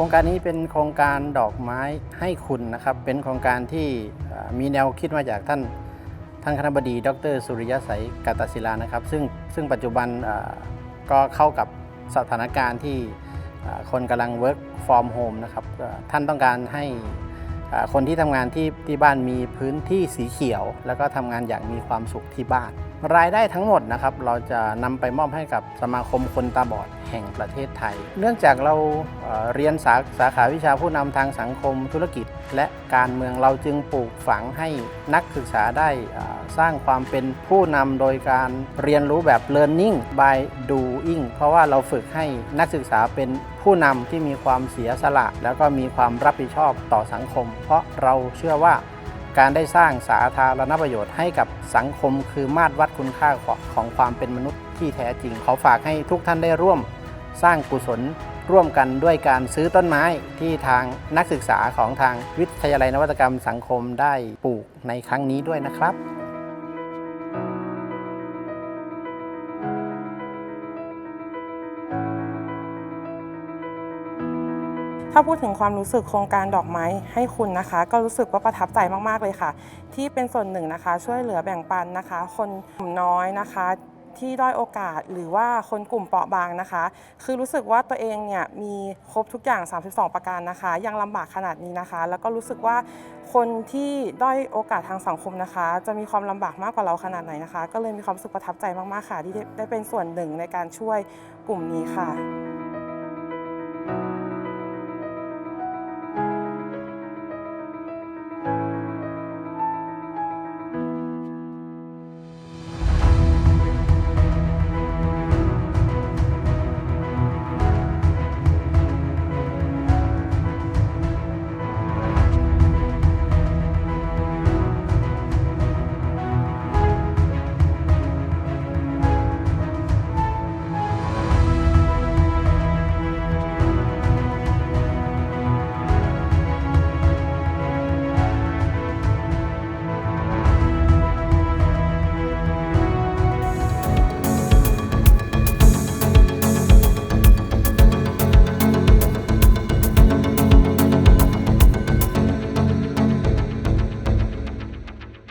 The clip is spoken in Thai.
ครงการนี้เป็นโครงการดอกไม้ให้คุณนะครับ เป็นโครงการที่มีแนวคิดมาจากท่านท่านคณบดี ดร สุริยสัยกาตศิลานะครับ ซึ่งซึ่งปัจจุบันก็เข้ากับสถานการณ์ที่คนกำลัง work from home นะครับท่านต้องการให้คนที่ทำงานที่ที่บ้านมีพื้นที่สีเขียว แล้วก็ทำงานอย่างมีความสุขที่บ้าน รายได้ทั้งหมดนะครับเราจะนำไปมอบให้กับสมาคมคนตาบอดแห่งประเทศไทย เนื่องจากเราเเรียนสาสาขาวิชาผู้นำทางสังคมธุรกิจ และการเมืองเราจึงปลูกฝังให้นักศึกษาได้สร้างความเป็นผู้นำโดยการเรียนรู้แบบ learning by doing เพราะว่าเราฝึกให้นักศึกษาเป็นผู้นำที่มีความเสียสละ แล้วก็มีความรับผิดชอบต่อสังคม เพราะเราเชื่อว่า การได้สร้างสาธารณประโยชน์ให้กับสังคมคือมาตรวัดคุณค่าของของความเป็นมนุษย์ที่แท้จริง ขอฝากให้ทุกท่านได้ร่วมสร้างกุศลร่วมกันด้วยการซื้อต้นไม้ที่ทางนักศึกษาของทางวิทยาลัยนวัตกรรมสังคมได้ปลูกในครั้งนี้ด้วยนะครับาพูดถึงความรู้สึกโครงการดอกไม้ให้คุณนะคะ ก็รู้สึกว่าประทับใจมากๆเลยค่ะ ที่เป็นส่วนหนึ่งนะคะ ช่วยเหลือแบ่งปันนะคะ คนกลุ่มน้อยนะคะ ที่ด้อยโอกาสหรือว่าคนกลุ่มเปราะบางนะคะ คือรู้สึกว่าตัวเองเนี่ยมีครบทุกอย่าง 32 ประการนะคะ ยังลำบากขนาดนี้นะคะ แล้วก็รู้สึกว่าคนที่ด้อยโอกาสทางสังคมนะคะ จะมีความลำบากมากกว่าเราขนาดไหนนะคะ ก็เลยมีความรู้สึกประทับใจมากๆค่ะ ที่ได้ได้เป็นส่วนหนึ่งในการช่วยกลุ่มนี้ค่ะ